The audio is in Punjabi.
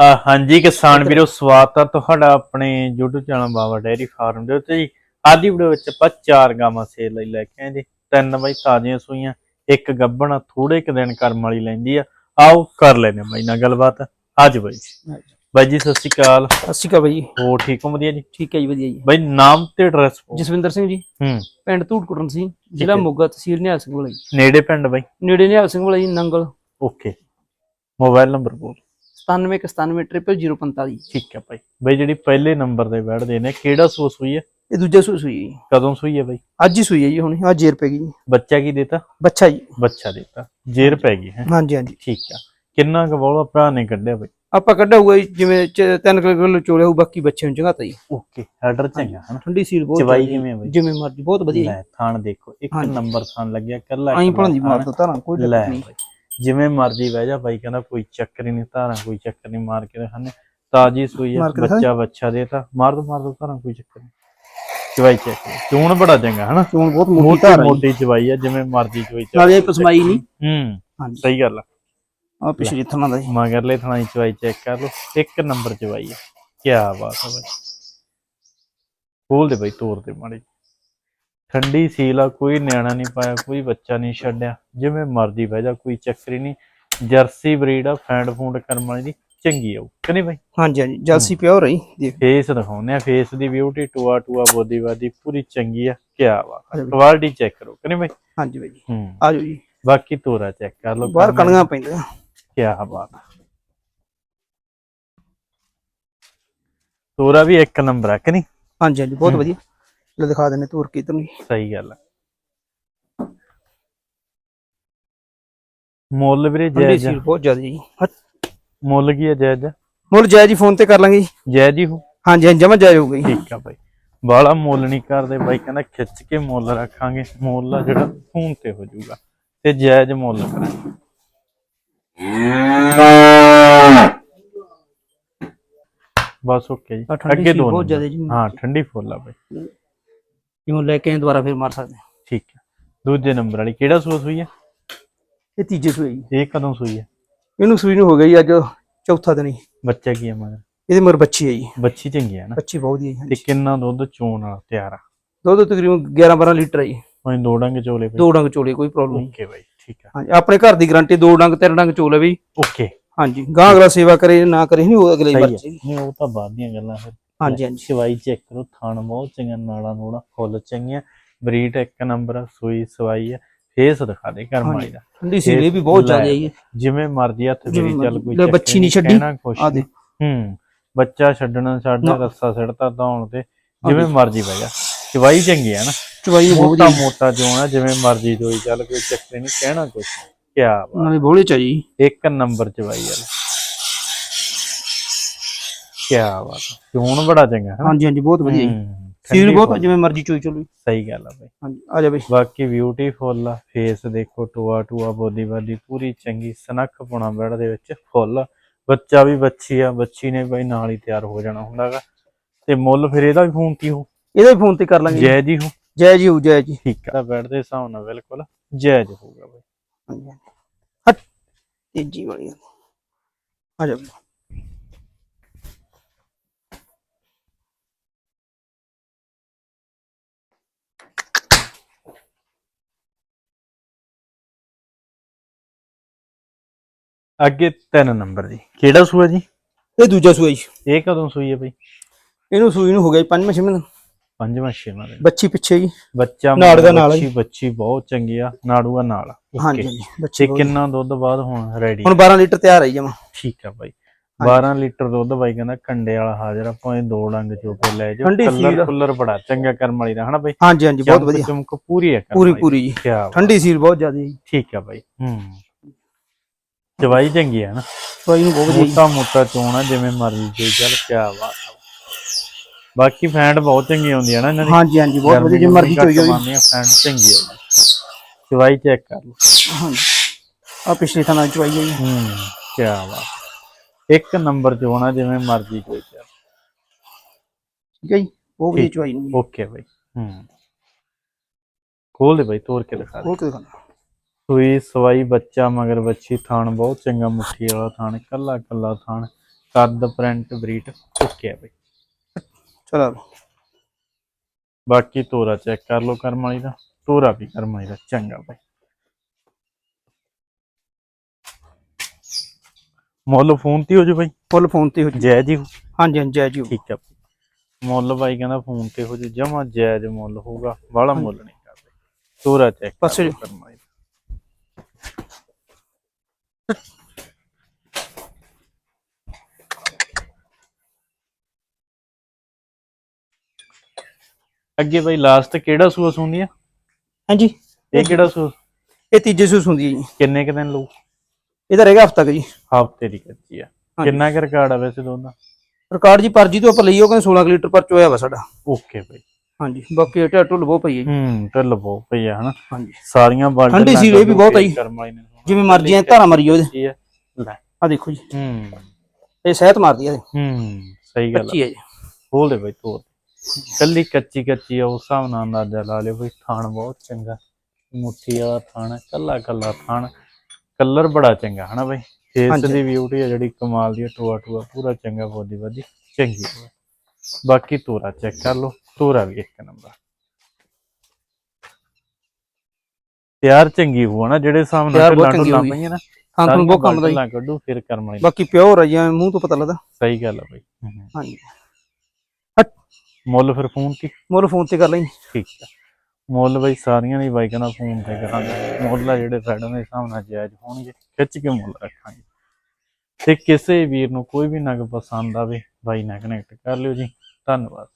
ਹਾਂਜੀ ਕਿਸਾਨ ਵੀਰੋ ਸਵਾਗਤ ਆ ਤੁਹਾਡਾ ਆਪਣੇ YouTube channel Baba dairy farm ਦੇ ਉੱਤੇ ਜੀ। ਅੱਜ ਦੀ ਵੀਡੀਓ ਵਿੱਚ ਆਪਾਂ ਚਾਰ ਗਾਵਾਂ ਸੇਲ ਲਈ ਲੈ ਕੇ ਆਏ ਜੀ। ਤਿੰਨ ਬਾਈ ਤਾਜ਼ੀਆਂ ਸੂਈਆਂ ਇੱਕ ਗੱਬਣ ਥੋੜੇ ਕੁ ਦਿਨ ਕਰਮ ਵਾਲੀ ਲੈਂਦੀ ਆ। ਆਓ ਕਰ ਲੈਨੇ ਬਾਈ ਨਾਲ ਗੱਲਬਾਤ। ਅੱਜ ਬਾਈ ਜੀ। ਬਾਈ ਜੀ ਸਤਿ ਸ਼੍ਰੀ ਅਕਾਲ। ਸਤਿ ਸ਼੍ਰੀ ਅਕਾਲ ਬਾਈ ਹੋਰ ਠੀਕ ਹੋ? ਵਧੀਆ ਜੀ? ਠੀਕ ਹੈ ਜੀ ਵਧੀਆ ਜੀ। ਬਾਈ ਨਾਮ ਤੇ ਐਡਰੈਸ ਜਸਵਿੰਦਰ ਸਿੰਘ ਜੀ। ਹੂੰ। ਪਿੰਡ ਧੂੜਕੁਟਨ ਸੀ ਜ਼ਿਲ੍ਹਾ ਹੈ। ਮੋਗਾ ਤਹਿਸੀਲ ਨਿਹਾਲ ਸਿੰਘ ਵਾਲਾ ਜੀ। ਨੇੜੇ ਪਿੰਡ ਬਾਈ? ਨੇੜੇ ਨਿਹਾਲ ਸਿੰਘ ਵਾਲਾ ਜੀ ਨੰਗਲ। ਓਕੇ। ਮੋਬਾਈਲ ਨੰਬਰ ਬੋਲ। 97919045 ਠੀਕ ਹੈ ਬਾਈ ਬਾਈ ਜਿਹੜੀ ਪਹਿਲੇ ਨੰਬਰ ਦੇ ਬੈਠਦੇ ਨੇ ਕਿਹੜਾ ਸੂ ਸੂਈ ਹੈ? ਇਹ ਦੂਜਾ ਸੂਈ ਸੂਈ ਜੀ। ਕਦੋਂ ਸੂਈ ਹੈ ਬਾਈ? ਅੱਜ ਹੀ ਸੂਈ ਹੈ ਜੀ ਹੁਣ ਆ ਜੇਰ ਪੈ ਗਈ ਜੀ। ਬੱਚਾ ਕੀ ਦੇਤਾ? ਬੱਚਾ ਜੀ। ਬੱਚਾ ਦੇਤਾ। ਜੇਰ ਪੈ ਗਈ ਹੈ। ਹਾਂਜੀ ਹਾਂਜੀ। ਠੀਕ ਆ ਕਿੰਨਾ ਕੁ ਬੋਲਾ ਭਰਾ ਨੇ ਕੱਢਿਆ ਬਈ? ਆਪਾਂ ਕੱਢਿਆ ਹੋਊਗਾ ਜੀ ਜਿਵੇਂ 3 ਕਿਲੋ ਚੋਲਿਆ ਹੋਊ ਬਾਕੀ ਬੱਚੇ ਨੂੰ ਚੰਗਾਤਾ ਜੀ। ਓਕੇ ਹੈਡਰ ਚੰਗਾ ਹਨਾ? ਠੰਡੀ ਸੀਲ ਬਹੁਤ ਚਵਾਈ। ਕਿਵੇਂ ਬਈ? ਜਿਵੇਂ ਮਰਜ਼ੀ ਬਹੁਤ ਵਧੀਆ ਲੈ ਥਾਣ ਦੇਖੋ ਇੱਕ। ਨੰਬਰ ਥਾਣ ਲੱਗਿਆ ਕੱਲਾ ਆਈ ਭਣ ਦੀ ਮਾਰ ਦੋ ਧਾਰਾਂ ਕੋਈ ਦਿੱਕਤ ਨਹੀਂ। ਜਿਵੇਂ ਮਰਜ਼ੀ ਬਹਿ ਜਾ ਬਾਈ ਕਹਿੰਦਾ ਕੋਈ ਚੱਕਰ ਹੀ ਨਹੀਂ ਧਾਰਾਂ ਕੋਈ ਚੱਕਰ ਨਹੀਂ ਮਾਰ ਕੇ ਦਿਖਾਣੇ ਤਾਜੀ ਸੂਈ ਦਿਖਾ। ਬੱਚਾ ਬੱਚਾ ਦੇਤਾ ਮਾਰ ਦੋ ਮਾਰ ਦੋ ਧਾਰਾਂ ਕੋਈ ਚੱਕਰ ਨਹੀਂ। ਚਵਾਈ ਚੈੱਕ ਚੂਣ ਬੜਾ ਚੰਗਾ ਹਨਾ? ਚੋਣ ਬਹੁਤ ਮੋਟੀ ਮੋਟੀ ਧਾਰ ਹੈ ਜੀ। ਮੋਟੀ ਚਵਾਈ ਆ ਜਿਵੇਂ ਮਰਜ਼ੀ ਚਵਾਈ ਚੱਲ ਨਾਲੇ ਪਸਮਾਈ ਨਹੀਂ। ਹੂੰ ਹਾਂਜੀ। ਸਹੀ ਗੱਲ ਆ। ਆ ਪਿਛਲੀ ਥਣਾ ਦਾ ਜੀ। ਮਗਰਲੇ ਥਾਂ ਦੀ ਚਵਾਈ ਚੈੱਕ ਕਰ ਲਓ ਇੱਕ ਨੰਬਰ ਚਵਾਈ ਹੈ ਕੀ ਬਾਤ ਹੈ ਬਾਈ। ਖੋਲ ਦੇ ਬਾਈ ਤੋਰ ਤੇ ਮਾੜੀ ਠੰਡੀ ਸੀਲ ਆ ਕੋਈ ਨਿਆਣਾ ਨਹੀਂ ਪਾਇਆ ਕੋਈ ਬੱਚਾ ਨਹੀਂ ਛੱਡਿਆ ਜਿਵੇਂ ਮਰਜ਼ੀ ਬਹਿ ਜਾ ਕੋਈ ਚੱਕਰ ਹੀ ਨਹੀਂ। ਜਰਸੀ ਬਰੀਡ ਆ ਫੈਂਡ ਫੂੰਡ ਕਰਮ ਵਾਲੀ ਦੀ ਚੰਗੀ ਆਉ ਕਨੀ ਬਾਈ? ਹਾਂਜੀ ਹਾਂਜੀ ਜਲਸੀ ਪਿਓਰ ਰਹੀ ਫੇਸ ਦਿਖਾਉਂਦੇ ਆ ਫੇਸ ਦੀ ਬਿਊਟੀ ਟੂਆ ਟੂਆ ਬੋਦੀ ਬਾਦੀ ਪੂਰੀ ਚੰਗੀ ਆ ਕੀ ਬਾਤ। ਆ ਜਾਓ ਬਈ। ਕੁਆਲਿਟੀ ਚੈੱਕ ਕਰੋ ਕਨੀ ਬਾਈ? ਹਾਂਜੀ ਬਾਈ ਜੀ। ਹੂੰ। ਆ ਜਾਓ ਜੀ। ਬਾਕੀ ਤੋਰਾ ਚੈੱਕ ਕਰ ਲਓ ਬਾਹਰ ਕਣੀਆਂ ਪੈਂਦੀਆਂ। ਕੀ ਬਾਤ। ਤੋਰਾ ਵੀ ਇੱਕ ਨੰਬਰ ਆ ਕਿ ਨਹੀਂ? ਹਾਂਜੀ ਹਾਂਜੀ ਬਹੁਤ। ਵਧੀਆ। ਲੈ ਦਿਖਾ ਦਿੰਨੇ ਧੂਰ ਕੀ ਤੈਨੂੰ ਸਹੀ ਗੱਲ ਮੁੱਲ ਵੀਰੇ ਜਾਇਜ਼। ਸੀਲ ਬਹੁਤ ਜ਼ਿਆਦਾ ਜੀ। ਮੁੱਲ ਕੀ ਹੈ ਜਾਇਜ਼? ਮੁੱਲ ਜਾਇਜ਼ ਜੀ ਫੋਨ ਤੇ ਕਰ ਲਾਂਗੇ ਜੀ। ਜਾਇਜ਼ ਹੀ ਹੋ। ਹਾਂਜੀ ਹਾਂਜੀ ਜਮਾ ਜਾਇਜ਼ ਹੋਊਗਾ ਜੀ। ਠੀਕ ਆ ਬਾਈ। ਬਾਲਾ ਮੁੱਲ ਨਹੀਂ ਕਰਦੇ ਬਾਈ ਕਹਿੰਦਾ ਖਿੱਚ ਕੇ ਮੁੱਲ ਰੱਖਾਂਗੇ। ਮੁੱਲ ਆ ਜਿਹੜਾ ਫੋਨ ਤੇ ਹੋ ਜਾਊਗਾ। ਤੇ ਜਾਇਜ਼ ਮੁੱਲ ਕਰਾਂਗੇ। ਬਸ ਓਕੇ ਜੀ। ਅੱਗੇ ਦੋ ਬਹੁਤ ਨੰਬਰ। ਜ਼ਿਆਦਾ ਜੀ। ਹਾਂ ਠੰਡੀ ਫੁੱਲ ਆ ਬਾਈ। ਜਿਵੇਂ ਲੈ ਕੇ ਦੁਬਾਰਾ ਫਿਰ ਮਾਰ ਸਕਦੇ ਹਾਂ। ਠੀਕ ਆ ਦੂਜੇ ਨੰਬਰ ਵਾਲੀ ਕਿਹੜਾ ਸੂਸ ਹੋਈ ਹੈ? ਇਹ ਤੀਜੇ ਜੀ। ਇਹ ਕਦੋਂ ਸੂਈ ਹੈ? ਇਹਨੂੰ ਸੂਈ ਨੂੰ ਹੋ ਗਿਆ ਜੀ ਅੱਜ ਚੌਥਾ ਦਿਨ ਹੀ। ਬੱਚਾ ਕੀ ਹੈ ਮਗਰ ਇਹਦੇ ਮਰ ਬੱਚੀ ਹੈ ਜੀ। ਬੱਚੀ ਚੰਗੀ ਹੈ ਨਾ? ਬੱਚੀ ਬਹੁਤ ਵਧੀਆ ਜੀ ਤੇ। ਕਿੰਨਾ ਦੁੱਧ ਚੋਣ ਵਾਲਾ ਤਿਆਰ ਆ? ਦੁੱਧ ਤਕਰੀਬਨ 11 12 ਲੀਟਰ ਹੈ ਜੀ। ਮੈਂ ਦੋ ਡੰਗ ਚੋਲੇ ਦੋ ਡੰਗ ਚੋਲੇ ਕੋਈ ਪ੍ਰੋਬਲਮ ਨਹੀਂ। ਓਕੇ ਬਾਈ ਠੀਕ ਆ ਹਾਂਜੀ ਆਪਣੇ ਘਰ ਦੀ ਗਾਰੰਟੀ ਦੋ ਡੰਗ ਤਿੰਨ ਡੰਗ ਚੋਲੇ ਵੀ। ਓਕੇ। ਹਾਂਜੀ ਗਾਂ ਅਗਲਾ ਸੇਵਾ ਕਰੇ ਨਾ ਕਰੇ ਨਹੀਂ ਉਹ ਅਗਲੇ ਹੈ। ਨਹੀਂ ਉਹ ਤਾਂ ਬਾਅਦ ਦੀਆਂ ਗੱਲਾਂ ਫਿਰ। ਹਾਂਜੀ ਹਾਂਜੀ। ਸਵਾਈ ਚੈੱਕ ਕਰੋ ਥਣ ਬਹੁਤ ਚੰਗਾ ਨਾੜਾ ਨੂੜਾ ਫੁੱਲ ਚੰਗੀਆਂ ਬਰੀਡ ਇੱਕ ਨੰਬਰ ਆ ਸੂਈ ਸਵਾਈ ਆ ਫੇਸ ਦਿਖਾ ਦੇ ਘਰ ਮਾਈ ਦਾ। ਠੰਡੀ ਸੀਲ ਵੀ ਬਹੁਤ ਜ਼ਿਆਦਾ ਹੈ ਜੀ ਜਿਵੇਂ ਮਰਜ਼ੀ ਹੱਥ ਮੇਰੀ ਚੱਲ। ਕੋਈ ਲੈ ਬੱਚੀ ਨਹੀਂ ਛੱਡੀ। ਆ ਦੇ। ਹੂੰ ਬੱਚਾ ਛੱਡਣਾ ਨਾ। ਰੱਸਾ ਸਿੜਤਾ ਧੌਣ ਤੇ ਜਿਵੇਂ ਮਰਜ਼ੀ ਬਹਿ ਜਾ। ਚਵਾਈ ਚੰਗੀ ਆ ਨਾ। ਚਵਾਈ ਮੋਟਾ ਮੋਟਾ ਜਿਉਣਾ ਜਿਵੇਂ ਮਰਜ਼ੀ ਦੋਈ ਚੱਲ ਕੋਈ ਚੱਕਰ ਨਹੀਂ ਕਹਿਣਾ ਕੁਛ। ਕਿਆ ਬਾਤ। ਨਾਲੇ ਬੋਲੇ ਚ ਜੀ ਇੱਕ ਨੰਬਰ ਚਵਾਈ ਵਾਲਾ ਕਿਆ ਬਾਤ ਚੋਣ ਬੜਾ ਚੰਗਾ ਹੈ ਹਾਂਜੀ ਹਾਂਜੀ ਬਹੁਤ ਵਧੀਆ ਜੀ। ਠੰਡੀ ਬਹੁਤ। ਜਿਵੇਂ ਮਰਜ਼ੀ ਚੋਈ ਚਲੋ ਸਹੀ ਗੱਲ ਆ ਬਈ। ਹਾਂਜੀ ਆ ਜਾ ਬਈ। ਬਾਕੀ ਬਿਊਟੀਫੁੱਲ ਆ ਫੇਸ ਦੇਖੋ ਟੂਆ ਟੂਆ ਬੋਦੀ ਬਾਦੀ ਪੂਰੀ ਚੰਗੀ ਸਨੱਖ ਪੁਣਾ ਬੈੜ ਦੇ ਵਿੱਚ ਫੁੱਲ। ਬੱਚਾ ਵੀ ਬੱਚੀ ਆ ਬੱਚੀ ਨੇ ਬਈ ਨਾਲ ਹੀ ਤਿਆਰ ਹੋ ਜਾਣਾ ਹੁੰਦਾਗਾ। ਤੇ ਮੁੱਲ ਫਿਰ ਇਹਦਾ ਵੀ ਫੋਨ ਕੀ ਹੋ? ਇਹਦਾ ਵੀ ਫੋਨ ਤੇ ਕਰ ਲਾਂਗੇ ਜੈ। ਜੀ ਹੋ? ਜੈ ਜੀ ਹੋ ਜੈ ਜੀ। ਠੀਕ ਆ। ਬੈੜ ਦੇ ਹਿਸਾਬ ਨਾਲ ਬਿਲਕੁਲ ਜਾਇਜ਼ ਹੋਊਗਾ ਬਈ। ਹਾਂਜੀ ਤੇਜੀ ਵਾਲੀ। ਆ। ਜਾ ਅੱਗੇ ਤਿੰਨ ਨੰਬਰ ਜੀ। ਕਿਹੜਾ ਸੂਆ ਜੀ? ਇਹ ਦੂਜਾ ਸੂਆ ਜੀ। ਇਹ ਕਦੋਂ ਸੂਈ ਹੈ ਬਈ? ਇਹਨੂੰ ਸੂਈ ਨੂੰ ਹੋ ਗਿਆ ਜੀ ਪੰਜਵਾਂ ਛੇਵਾਂ ਦਿਨ। ਪੰਜਵਾਂ ਛੇਵਾਂ ਦਿਨ। ਬੱਚੀ ਪਿੱਛੇ ਜੀ। ਬੱਚਾ ਨਾਲ ਦਾ ਨਾਲ ਆ ਬੱਚੀ ਬੱਚੀ ਬਹੁਤ ਚੰਗੀ ਆ ਨਾੜੂਆ ਨਾਲ. ਹਾਂਜੀ ਹਾਂਜੀ। ਬੱਚੀ ਕਿੰਨਾ ਦੁੱਧ ਬਾਅਦ ਹੁਣ ਰੈਡੀ ਹੁਣ 12 ਲੀਟਰ ਤਿਆਰ ਆਈ ਜਮਾ। ਠੀਕ ਆ ਬਾਈ। 12 ਲੀਟਰ ਦੁੱਧ ਬਾਈ ਕਹਿੰਦਾ ਕੰਡੇ ਵਾਲਾ ਹਾਜ਼ਰ ਆ ਭਾਵੇਂ ਦੋ ਡੰਗ ਚੋ ਕੇ ਲੈ ਜਾਓ। ਠੰਡੀ ਸੀਲ ਕਲਰ ਆ। ਕੁਲਰ ਬੜਾ ਚੰਗਾ ਕਰਮ ਵਾਲੀ ਦਾ ਹਨਾ ਬਾਈ? ਹਾਂਜੀ ਹਾਂਜੀ ਬਹੁਤ ਚਮਕ ਵਧੀਆ। ਚਮਕ ਪੂਰੀ ਹੈ ਕਰਮ ਪੂਰੀ ਵਾਲੀ। ਪੂਰੀ ਜੀ। ਕਿਆ ਬਾਤ। ਠੰਡੀ ਸੀਲ ਬਹੁਤ ਜ਼ਿਆਦਾ ਜੀ। ਠੀਕ ਆ ਬਾਈ। ਹੂੰ। ਚਵਾਈ ਚੰਗੀ ਆ ਨਾ। ਸੂਈ ਨੂੰ ਬਹੁਤ ਵਧੀਆ ਮੋਟਾ ਮੋਟਾ ਚੋਣਾ ਜਿਵੇਂ ਮਰਜ਼ੀ ਚੋਈ ਚੱਲ ਕਿਆ ਬਾਤ। ਬਾਕੀ ਫੈਂਡ ਬਹੁਤ ਚੰਗੀ ਆਉਂਦੀ ਆ ਨਾ ਇਹਨਾਂ ਦੀ। ਹਾਂਜੀ ਹਾਂਜੀ ਬਹੁਤ ਵਧੀਆ ਜੇ ਮਰਜ਼ੀ ਚੋਈ ਜਾਓ ਜੀ। ਫੈਂਡ ਚੰਗੀ ਆ। ਚਵਾਈ ਚੈੱਕ ਕਰ ਲਓ। ਹਾਂਜੀ। ਆ ਪਿਛਲੇ ਥਾਂ ਨਾਲ ਚਵਾਈ ਹੈ ਹੂੰ ਕਿਆ ਬਾਤ ਇੱਕ ਨੰਬਰ ਚੋਣਾ ਜਿਵੇਂ ਮਰਜ਼ੀ ਚੋਈ ਚੱਲ ਠੀਕ ਹੈ ਜੀ ਵਧੀਆ ਠੀਕ। ਚਵਾਈ ਨੂੰ ਓਕੇ ਬਾਈ। ਹੂੰ। ਖੋਲ ਦੇ ਬਾਈ ਤੋੜ ਕੇ ਦਿਖਾ ਦੇ। ਹੋਰ ਕਿਹਦਾ ਸੂਈ ਸਵਾਈ ਬੱਚਾ ਮਗਰ ਬੱਚੀ ਥਾਣ ਬਹੁਤ ਚੰਗਾ ਮੁੱਠੀ ਵਾਲਾ ਥਾਣ ਕੱਲਾ ਕੱਲਾ ਥਾਣ ਕੱਦ ਪ੍ਰਿੰਟ ਬਰੀਟ ਓਕੇ ਆ ਬਈ। ਚਲੋ। ਬਾਕੀ ਤੋਰਾ ਚੈੱਕ ਕਰ ਲਓ ਕਰਮ ਵਾਲੀ ਦਾ ਤੋਰਾ ਵੀ ਕਰਮ ਵਾਲੀ ਦਾ ਚੰਗਾ ਬਈ। ਮੁੱਲ ਫੋਨ ਤੇ ਹੋ ਜੇ ਬਈ? ਫੁੱਲ ਫੋਨ ਤੇ ਹੋ ਜੀ। ਜੈ ਜੀ ਹਾਂਜੀ ਹਾਂਜੀ ਜੈ ਜੀ ਠੀਕ ਆ ਮੁੱਲ ਬਾਈ ਕਹਿੰਦਾ ਫੋਨ ਤੇ ਹੋ ਜੇ ਜਮਾ ਜਾਇਜ਼ ਮੁੱਲ ਹੋਊਗਾ ਬਾਹਲਾ ਮੁੱਲ ਨਹੀਂ ਕਰਦੇ। ਤੋਰਾ ਚੈੱਕ ਪਾਸੇ ਜੋ। ਕਰਮ ਵਾਲੀ ਦਾ। ਅੱਗੇ ਬਈ ਲਾਸਟ ਕਿਹੜਾ ਸੂਆ ਸੁਣਦੀ ਆ? ਹਾਂਜੀ। ਇਹ ਕਿਹੜਾ ਸੂਆ? ਇਹ ਤੀਜੇ ਸੂਸ ਹੁੰਦੀ ਹੈ ਜੀ। ਕਿੰਨੇ ਕੁ ਦਿਨ ਲਊ? ਇਹਦਾ ਰਹੇਗਾ ਹਫਤਾ ਕੁ ਜੀ। ਹਫ਼ਤੇ ਦੀ ਕੱਚੀ ਆ। ਹਾਂਜੀ। ਕਿੰਨਾ ਕੁ ਰਿਕਾਰਡ ਆ ਵੈਸੇ ਦੋਨਾਂ ਰਿਕਾਰਡ ਜੀ ਪਰਜੀ ਤੋਂ ਆਪਾਂ ਲਈ ਉਹ ਕਹਿੰਦੇ 16 ਕੁ ਲੀਟਰ ਪਰ ਚੋਇਆ ਵਾ ਸਾਡਾ। ਓਕੇ ਬਈ। ਹਾਂਜੀ ਬਾਕੀ ਟਾ ਟੁੱਲ ਬਹੁਤ ਪਈ ਹੈ ਜੀ। ਹੂੰ ਢਿੱਲ ਬਹੁਤ ਪਈ ਆ ਹਨਾ। ਹਾਂਜੀ। ਸਾਰੀਆਂ ਬਾਲਟਾਂ ਠੰਡੀ ਸੀ, ਇਹ ਵੀ ਬਹੁਤ ਆਈ। ਜਿਵੇਂ ਮਰਜ਼ੀ ਐ ਧਾਰਾ ਮਰੀ ਉਹਦੇ ਲੈ। ਆ ਦੇਖੋ ਜੀ। ਹੂੰ। ਇਹ ਸਿਹਤ ਮਾਰਦੀ ਆ ਹੂੰ ਸਹੀ ਗੱਲ ਕੱਚੀ ਹੈ ਜੀ। ਖੋਲ ਦੇ ਬਈ ਤੋੜ ਕੱਲੀ ਕੱਚੀ ਕੱਚੀ ਆ ਉਸ ਹਿਸਾਬ ਨਾਲ ਅੰਦਾਜ਼ਾ ਲਾ ਲਿਓ ਬਈ ਥਾਣ ਬਹੁਤ ਚੰਗਾ। ਮੁੱਠੀ ਵਾਲਾ ਥਾਣ ਕੱਲਾ ਕੱਲਾ ਥਾਣ। ਕਲਰ ਬੜਾ ਚੰਗਾ ਹਨਾ ਬਈ? ਫੇਸ। ਦੀ ਬਿਊਟੀ ਆ ਜਿਹੜੀ ਕਮਾਲ ਦੀ ਟੋਆ ਟੋਆ ਪੂਰਾ ਚੰਗਾ ਬੋਦੀ ਬਾਦੀ ਚੰਗੀ। ਬਾਕੀ ਤੋਰਾ ਚੈੱਕ ਕਰ ਲਓ ਤੋਰਾ ਵੀ ਇੱਕ ਨੰਬਰ ਤਿਆਰ ਚੰਗੀ ਹੋਆ ਨਾ ਜਿਹੜੇ ਹਿਸਾਬ ਨਾਲ। ਪਈਆਂ ਨਾ ਹਾਂ ਤੁਹਾਨੂੰ ਬਹੁਤ ਕੰਮ ਦਾ ਕੱਢੂ ਫਿਰ ਕਰਮ ਵਾਲੀ। ਬਾਕੀ ਪਿਓਰ ਐਵੇਂ ਮੂੰਹ ਤੋਂ ਪਤਾ ਲੱਗਦਾ। ਸਹੀ ਗੱਲ ਆ ਬਈ। ਹਾਂਜੀ। ਮੁੱਲ ਫਿਰ ਫੋਨ ਕੀ ਮੋਰ ਫੋਨ ਤੇ ਕਰ ਲਈ। ਠੀਕ ਆ। ਮੁੱਲ ਬਈ ਸਾਰੀਆਂ ਦੀ ਬਾਈਕਾਂ ਦਾ ਫੋਨ ਤੇ ਕਰਾਂਗੇ। ਮੁੱਲ ਆ ਜਿਹੜੇ ਫੈਡਨ ਦੇ ਹਿਸਾਬ ਨਾਲ ਜਾਇਜ਼ ਹੋਣਗੇ ਖਿੱਚ ਕੇ ਮੁੱਲ ਰੱਖਾਂਗੇ। ਤੇ ਕਿਸੇ ਵੀਰ ਨੂੰ ਕੋਈ ਵੀ ਨਗ ਪਸੰਦ ਆਵੇ ਬਾਈ ਨਾਲ ਕਨੈਕਟ ਕਰ ਲਿਓ ਜੀ। ਧੰਨਵਾਦ।